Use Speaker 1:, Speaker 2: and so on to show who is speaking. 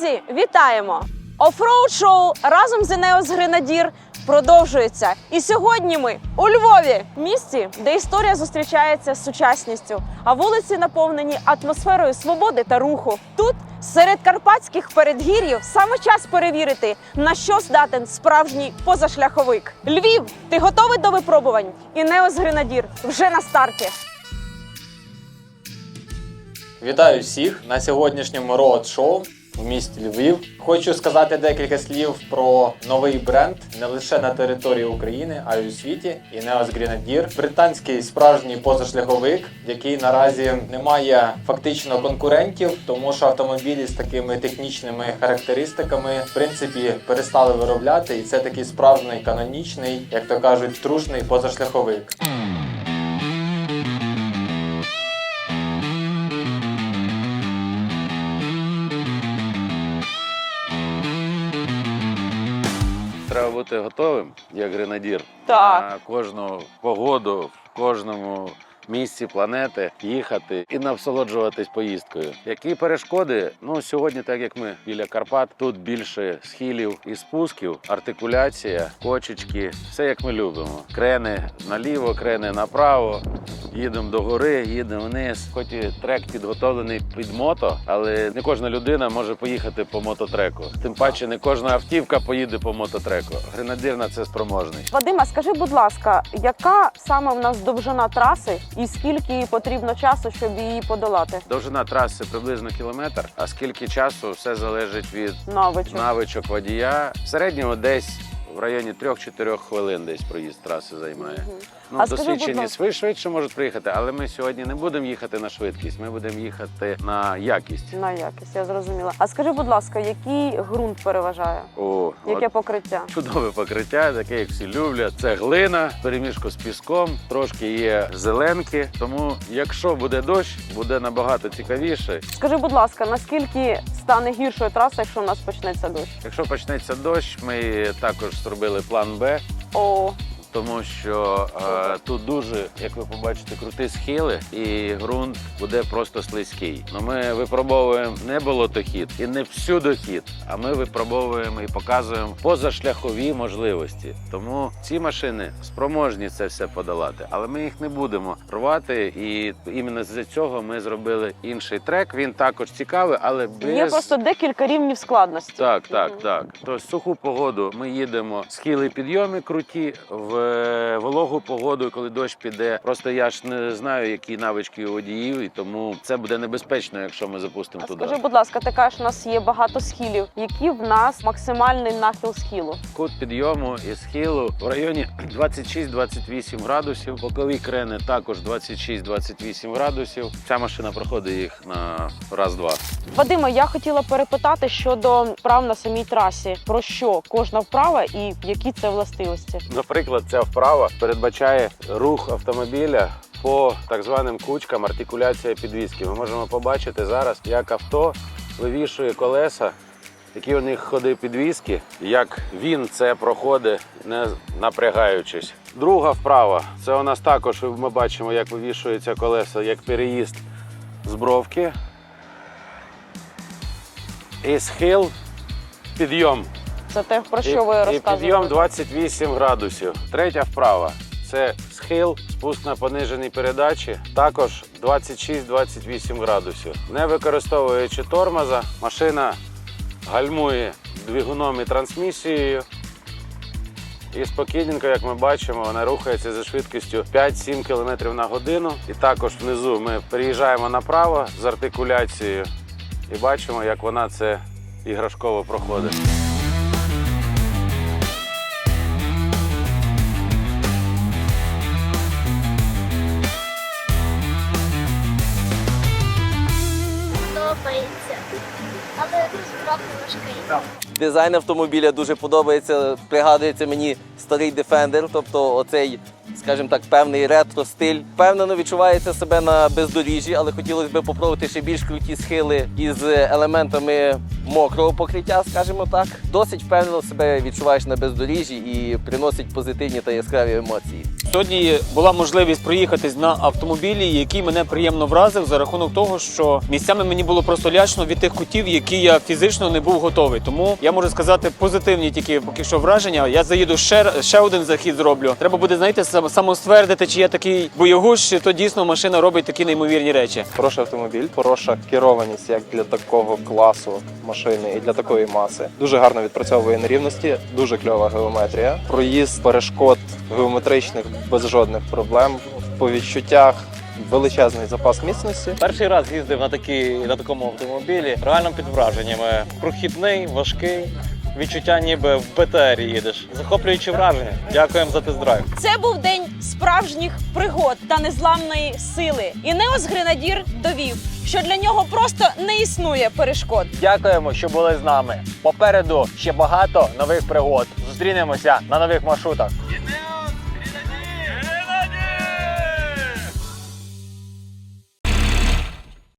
Speaker 1: Друзі, вітаємо! Офроуд шоу разом з Енеос Гренадір продовжується. І сьогодні ми у Львові, місті, де історія зустрічається з сучасністю, а вулиці наповнені атмосферою свободи та руху. Тут серед карпатських передгір'їв саме час перевірити, на що здатен справжній позашляховик. Львів, ти готовий до випробувань? Інеос Гренадір вже на старті.
Speaker 2: Вітаю всіх на сьогоднішньому роуд-шоу в місті Львів. Хочу сказати декілька слів про новий бренд не лише на території України, а й у світі. Ineos Grenadier. британський справжній позашляховик, який наразі не має фактично конкурентів, тому що автомобілі з такими технічними характеристиками в принципі перестали виробляти, і це такий справжній канонічний, як то кажуть, трушний позашляховик.
Speaker 3: Бути готовим, як гренадір,
Speaker 1: Так.
Speaker 3: на кожну погоду, в кожному місці планети їхати і насолоджуватись поїздкою. Які перешкоди? Ну сьогодні, так як ми біля Карпат, тут більше схилів і спусків, артикуляція, кочечки, все як ми любимо. Крени наліво, крени направо. Їдемо до гори, їдемо вниз. Хоч і трек підготовлений під мото, але не кожна людина може поїхати по мототреку. Тим паче, не кожна автівка поїде по мототреку. Гренадір на це спроможний.
Speaker 1: Вадима, скажи, будь ласка, яка саме в нас довжина траси і скільки потрібно часу, щоб її подолати?
Speaker 3: Довжина траси приблизно кілометр. А скільки часу все залежить від
Speaker 1: Навичок.
Speaker 3: навичок водія. В середньому десь районі 3-4 хвилин десь проїзд траси займає. Ну,
Speaker 1: А
Speaker 3: досвідчені
Speaker 1: ласка-
Speaker 3: швид- швидше можуть приїхати, але ми сьогодні не будемо їхати на швидкість, ми будемо їхати на якість.
Speaker 1: На якість, я зрозуміла. А скажи, будь ласка, який ґрунт переважає?
Speaker 3: О,
Speaker 1: Яке
Speaker 3: от
Speaker 1: покриття?
Speaker 3: чудове покриття, таке, як всі люблять. Це глина, перемішку з піском, трошки є зеленки. Тому, якщо буде дощ, буде набагато цікавіше.
Speaker 1: Скажи, будь ласка, наскільки стане гіршою траса, якщо у нас почнеться дощ?
Speaker 3: Якщо почнеться дощ, ми також зробили план Б.
Speaker 1: О,
Speaker 3: Тому що е, тут дуже, як ви побачите, круті схили, і ґрунт буде просто слизький. Ну ми випробовуємо не болотохід і не всюдохід, а ми випробовуємо і показуємо позашляхові можливості. Тому ці машини спроможні це все подолати, але ми їх не будемо рвати. І іменно з цього ми зробили інший трек. Він також цікавий, але без
Speaker 1: є просто декілька рівнів складності.
Speaker 3: так, так, так. То суху погоду ми їдемо схили підйоми круті, в е, вологу погоду, коли дощ піде. Просто я ж не знаю, які навички у водіїв, і тому це буде небезпечно, якщо ми запустимо
Speaker 1: А
Speaker 3: туди.
Speaker 1: скажи, будь ласка, ти кажеш, у нас є багато схилів. Які в нас максимальний нахил схилу?
Speaker 3: Кут підйому і схилу в районі 26-28 градусів. Бокові крени також 26-28 градусів. Ця машина проходить їх на раз-два.
Speaker 1: Вадиме, я хотіла перепитати щодо вправ на самій трасі. Про що кожна вправа і які це властивості?
Speaker 3: Наприклад, ця вправа передбачає рух автомобіля по так званим кучкам артикуляція підвіски. Ми можемо побачити зараз, як авто вивішує колеса, які у них ходи підвіски, як він це проходить, не напрягаючись. Друга вправа це у нас також ми бачимо, як вивішуються колеса, як переїзд з бровки. І схил, підйом.
Speaker 1: Це те, про що ви
Speaker 3: І-
Speaker 1: розказували?
Speaker 3: підйом 28 градусів. Третя вправа це схил, спуск на пониженій передачі, також 26-28 градусів. Не використовуючи тормоза, машина гальмує двигуном і трансмісією. І спокійненько, як ми бачимо, вона рухається за швидкістю 5-7 км на годину. І також внизу ми переїжджаємо направо з артикуляцією і бачимо, як вона це іграшково проходить.
Speaker 4: Подобається, але трохи важкий.
Speaker 5: Дизайн автомобіля дуже подобається. Пригадується мені старий Defender, тобто оцей, скажімо так, певний ретро-стиль. Впевнено відчувається себе на бездоріжжі, але хотілося б попробувати ще більш круті схили із елементами мокрого покриття, скажімо так. Досить впевнено себе відчуваєш на бездоріжжі і приносить позитивні та яскраві емоції.
Speaker 6: Сьогодні була можливість проїхатись на автомобілі, який мене приємно вразив за рахунок того, що місцями мені було просто лячно від тих кутів, які я фізично не був готовий. Тому я можу сказати позитивні тільки поки що враження. Я заїду ще, ще один захід зроблю. Треба буде сам- самоствердити, чи я такий боягуз, чи то дійсно машина робить такі неймовірні речі.
Speaker 7: Хороший автомобіль, хороша керованість як для такого класу машини і для такої маси. Дуже гарно відпрацьовує нерівності, дуже кльова геометрія. Проїзд перешкод геометричних без жодних проблем. По відчуттях величезний запас міцності.
Speaker 8: Перший раз їздив на, такі, на такому автомобілі. Реально під враженнями. Прохідний, важкий. Відчуття ніби в БТРі їдеш. Захоплюючі враження. Дякуємо за тест-драйв.
Speaker 1: Це був день справжніх пригод та незламної сили. І Неос Гренадір довів, що для нього просто не існує перешкод.
Speaker 2: Дякуємо, що були з нами. Попереду ще багато нових пригод. Зустрінемося на нових маршрутах.
Speaker 1: Неос